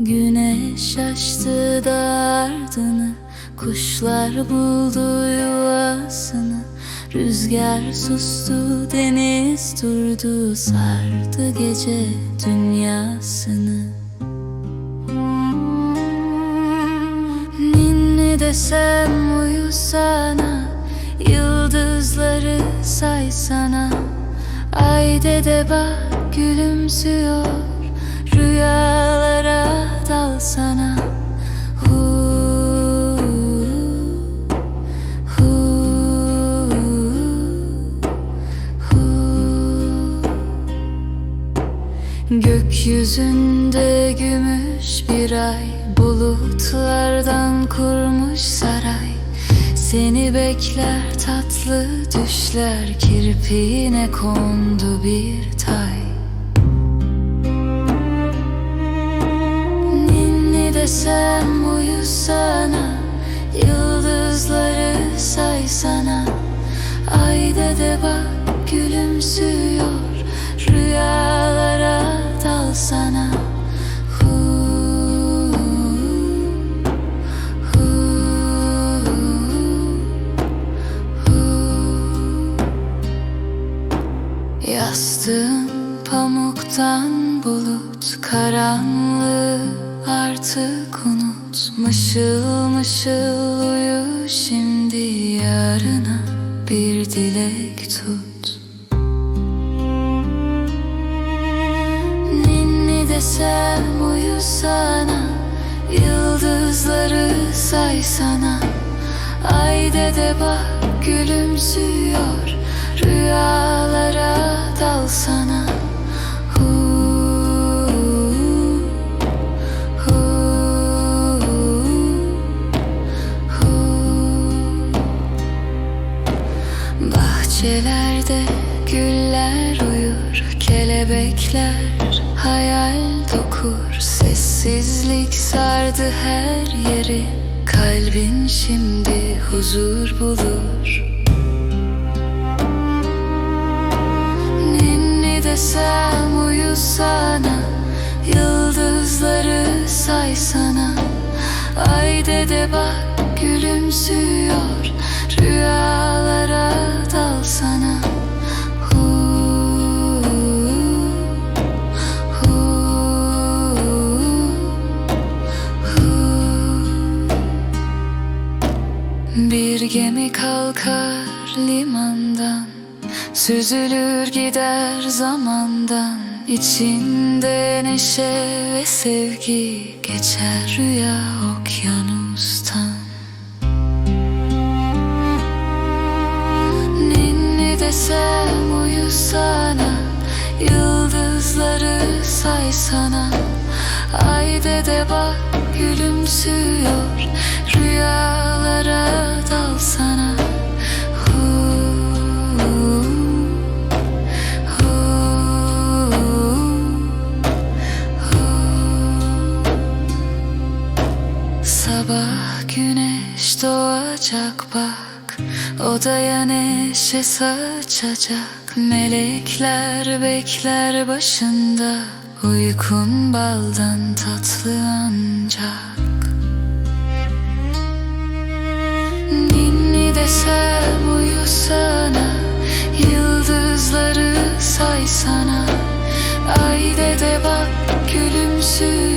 Güneş açtı da ardını Kuşlar buldu yuvasını. Rüzgar sustu deniz durdu Sardı gece dünyasını. Ninni desem uyusana Yıldızları saysana. Ay dede bak gülümsüyor Rüyalara dalsana Hu, hu, hu. Gökyüzünde gümüş bir ay Bulutlardan kurmuş saray. Seni bekler tatlı düşler Kirpiğine kondu bir tay Desem uyusana Yıldızları saysana Ayda de bak gülümsüyor Rüyalara dalsana. Yastığın pamuktan bulut Karanlığı artık unut Mışıl şimdi Yarına bir dilek tut. Ninni desem uyusana Yıldızları saysana Ay dede bak gülümsüyor Kelebekler hayal dokur. Sessizlik sardı her yeri. Kalbin şimdi huzur bulur. Ninni desem uyusana Yıldızları saysana. Ay dede bak gülümsüyor. Rüyalara Bir gemi kalkar limandan Süzülür gider zamandan. İçinde neşe ve sevgi Geçer rüya okyanustan. Ninni desem uyusana Yıldızları saysana Ay dede bak gülümsüyor Rüyalara dalsana Hu, hu, hu. Sabah güneş doğacak bak. Odaya neşe saçacak Melekler bekler başında Uykun baldan tatlı ancak. Ninni desem uyusana Yıldızları saysana. Ay dede bak gülümsüz